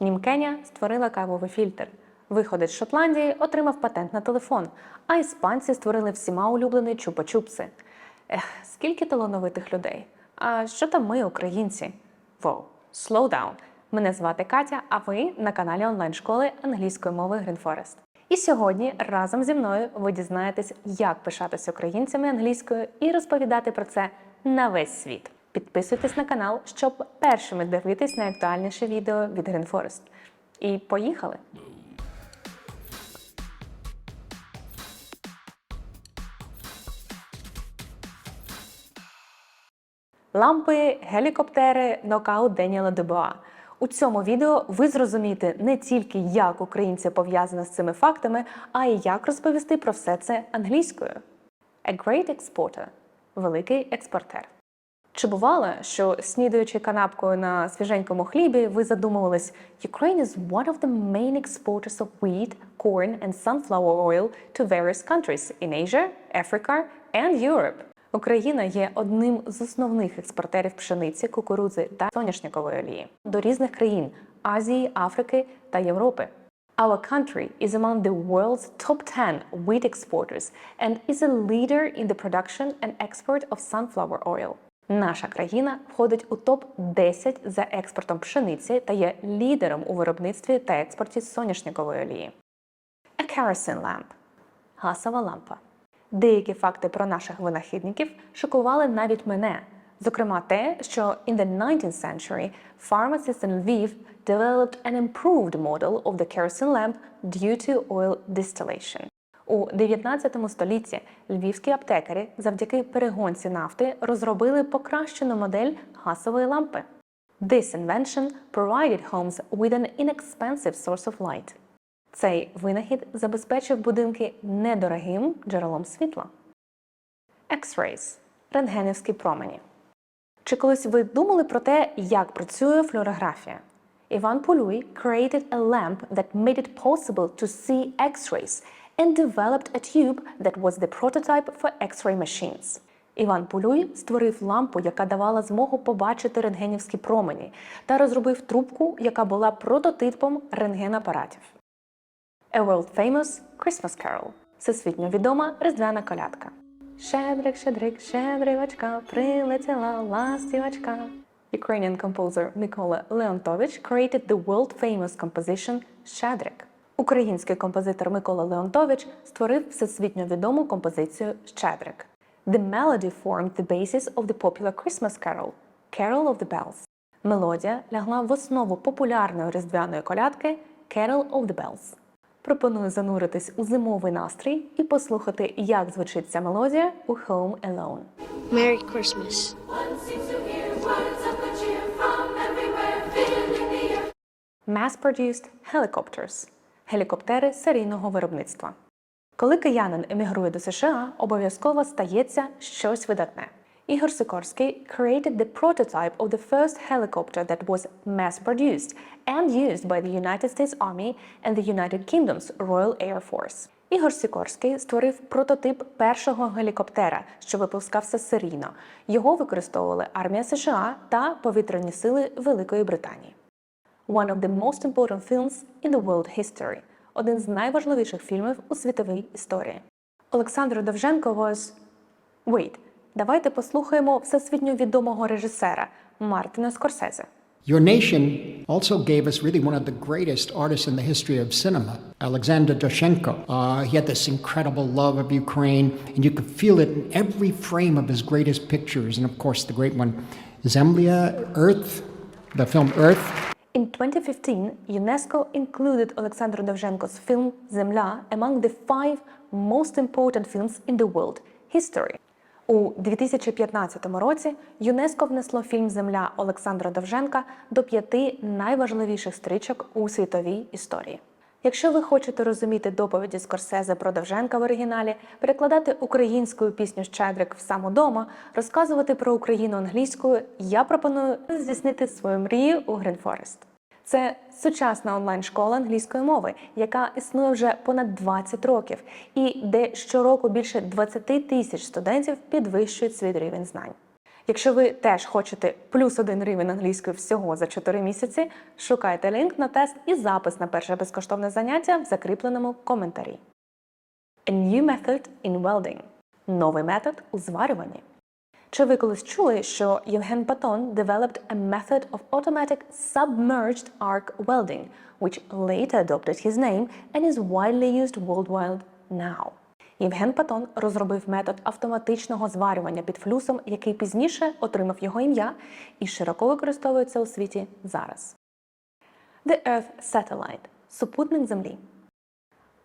Німкеня створила кавовий фільтр. Виходець з Шотландії отримав патент на телефон, а іспанці створили всіма улюблений чупа-чупси. Ех, скільки талановитих людей. А що там ми, українці? Воу, slow down. Мене звати Катя, а ви на каналі онлайн-школи англійської мови Green Forest. І сьогодні разом зі мною ви дізнаєтесь, як пишатися українцями англійською і розповідати про це на весь світ. Підписуйтесь на канал, щоб першими дивитись найактуальніше відео від Green І поїхали! Лампи, гелікоптери, нокаут Деніела Дебуа. У цьому відео ви зрозумієте не тільки, як українці пов'язані з цими фактами, а й як розповісти про все це англійською. A great exporter – великий експортер. Чи бувало, що снідаючи канапкою на свіженькому хлібі, ви задумувались Ukraine is one of the main exporters of wheat, corn and sunflower oil to various countries in Asia, Africa and Europe. Україна є одним з основних експортерів пшениці, кукурудзи та соняшникової олії до різних країн Азії, Африки та Європи. Our country is among the world's top 10 wheat exporters and is a leader in the production and export of sunflower oil. Наша країна входить у топ-10 за експортом пшениці та є лідером у виробництві та експорті соняшникової олії. A kerosene lamp – гасова лампа. Деякі факти про наших винахідників шокували навіть мене. Зокрема, те, що in the 19th century, pharmacists in Lviv developed an improved model of the kerosene lamp due to oil distillation. У 19 столітті львівські аптекарі завдяки перегонці нафти розробили покращену модель гасової лампи. This invention provided homes with an inexpensive source of light. Цей винахід забезпечив будинки недорогим джерелом світла. X-rays – рентгенівські промені. Чи колись ви думали про те, як працює флюорографія? Іван Полюй created a lamp that made it possible to see X-rays and developed a tube that was the prototype for X-ray machines. Іван Полюй створив лампу, яка давала змогу побачити рентгенівські промені, та розробив трубку, яка була прототипом рентгенапаратів. A World Famous Christmas Carol – всесвітньо відома різдвяна колядка. Щедрик, щедрик, щедрівочка, прилетіла ластівочка. Ukrainian composer Mikola Leontovich created the world famous composition Щедрик. Український композитор Микола Леонтович створив всесвітньо відому композицію Щедрик. The melody formed the basis of the popular Christmas carol Carol of the Bells. Мелодія лягла в основу популярної різдвяної колядки Carol of the Bells. Пропоную зануритись у зимовий настрій і послухати, як звучить ця мелодія у Home Alone. Merry Christmas. Mass-produced helicopters – гелікоптери серійного виробництва. Коли киянин емігрує до США, обов'язково стається щось видатне. Ігор Сикорський created the prototype of the first helicopter that was mass-produced and used by the United States Army and the United Kingdom's Royal Air Force. Ігор Сікорський створив прототип першого гелікоптера, що випускався серійно. Його використовували армія США та повітряні сили Великої Британії. One of the most important films in the world history – один з найважливіших фільмів у світовій історії. Олександр Довженко was... Wait, давайте послухаємо всесвітньо відомого режисера Мартина Скорсезе. Your nation also gave us really one of the greatest artists in the history of cinema, Alexander Doshenko. Uh, he had this incredible love of Ukraine, and you could feel it in every frame of his greatest pictures. And of course, the great one, Zemlya, Earth, the film Earth. In 2015, UNESCO included Alexander Довженко's film Земля among the five most important films in the world history. У 2015 році ЮНЕСКО внесло фільм Земля Олександра Довженка до п'яти найважливіших стрічок у світовій історії. Якщо ви хочете розуміти доповіді Скорсезе про Довженка в оригіналі, перекладати українською пісню Щедрик в самодома, розказувати про Україну англійською, я пропоную здійснити свою мрію у Forest. Це сучасна онлайн-школа англійської мови, яка існує вже понад 20 років, і де щороку більше 20 тисяч студентів підвищують свій рівень знань. Якщо ви теж хочете плюс один рівень англійської всього за 4 місяці, шукайте лінк на тест і запис на перше безкоштовне заняття в закріпленому коментарі. A new method in welding – новий метод у зварюванні. Чи ви колись чули, що Євген Патон developed a method of automatic submerged arc welding, which later adopted his name and is widely used worldwide now? Євген Патон розробив метод автоматичного зварювання під флюсом, який пізніше отримав його ім'я і широко використовується у світі зараз. The Earth Satellite – супутник Землі.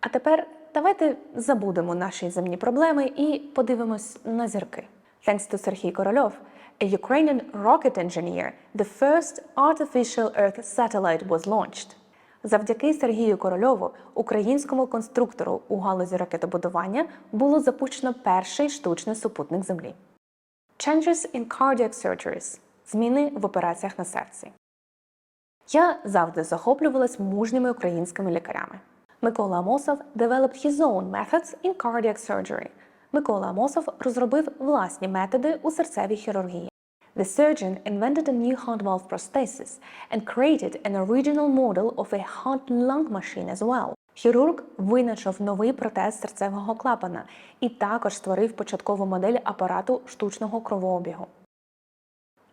А тепер давайте забудемо наші земні проблеми і подивимось на зірки. Thanks to Serhiy Korolev, a Ukrainian rocket engineer, the first artificial Earth satellite was launched. Завдяки Сергію Корольову, українському конструктору у галузі ракетобудування, було запущено перший штучний супутник Землі. Changes in cardiac surgeries – зміни в операціях на серці. Я завжди захоплювалась мужніми українськими лікарями. Микола Амосов developed his own methods in cardiac surgery. Микола Амосов розробив власні методи у серцевій хірургії. The surgeon invented a new heart valve prosthesis and created an original model of a heart-lung machine as well. Хірург винайшов новий протез серцевого клапана і також створив початкову модель апарату штучного кровообігу.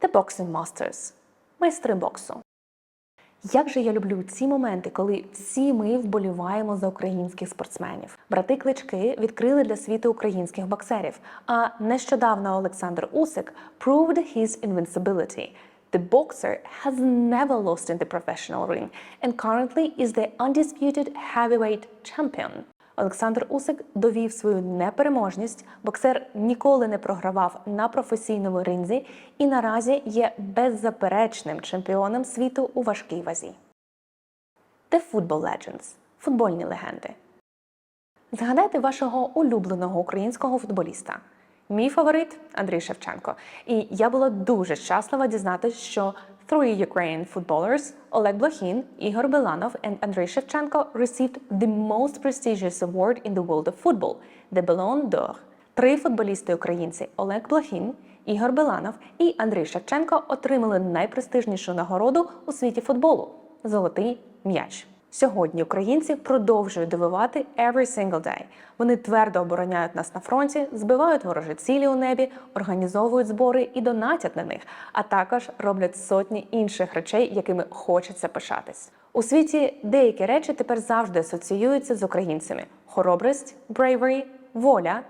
The Boxing Masters – майстри боксу. Як же я люблю ці моменти, коли всі ми вболіваємо за українських спортсменів. Брати Клички відкрили для світу українських боксерів. А нещодавно Олександр Усик proved his invincibility. The boxer has never lost in the professional ring and currently is the undisputed heavyweight champion. Олександр Усик довів свою непереможність. Боксер ніколи не програвав на професійному ринзі і наразі є беззаперечним чемпіоном світу у важкій вазі. The Football Legends – футбольні легенди. Згадайте вашого улюбленого українського футболіста. Мій фаворит Андрій Шевченко. І я була дуже щаслива дізнатися, що three Ukrainian footballers Oleg Blokhin, Igor Belanov and Andrei Shevchenko received the most prestigious award in the world of football – the Ballon d'Or. Три футболісти українці Олег Блохін, Ігор Беланов і Андрій Шевченко отримали найпрестижнішу нагороду у світі футболу золотий м'яч. Сьогодні українці продовжують дивувати every single day. Вони твердо обороняють нас на фронті, збивають ворожі цілі у небі, організовують збори і донатять на них, а також роблять сотні інших речей, якими хочеться пишатись. У світі деякі речі тепер завжди асоціюються з українцями: хоробрість, bravery, воля,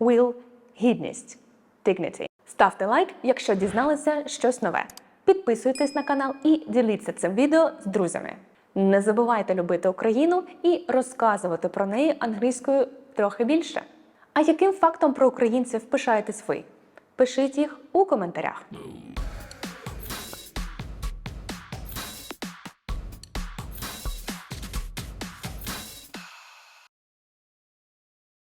will, гідність, dignity. Ставте лайк, якщо дізналися щось нове. Підписуйтесь на канал і діліться цим відео з друзями. Не забувайте любити Україну і розказувати про неї англійською трохи більше. А яким фактом про українців пишаєтесь ви? Пишіть їх у коментарях.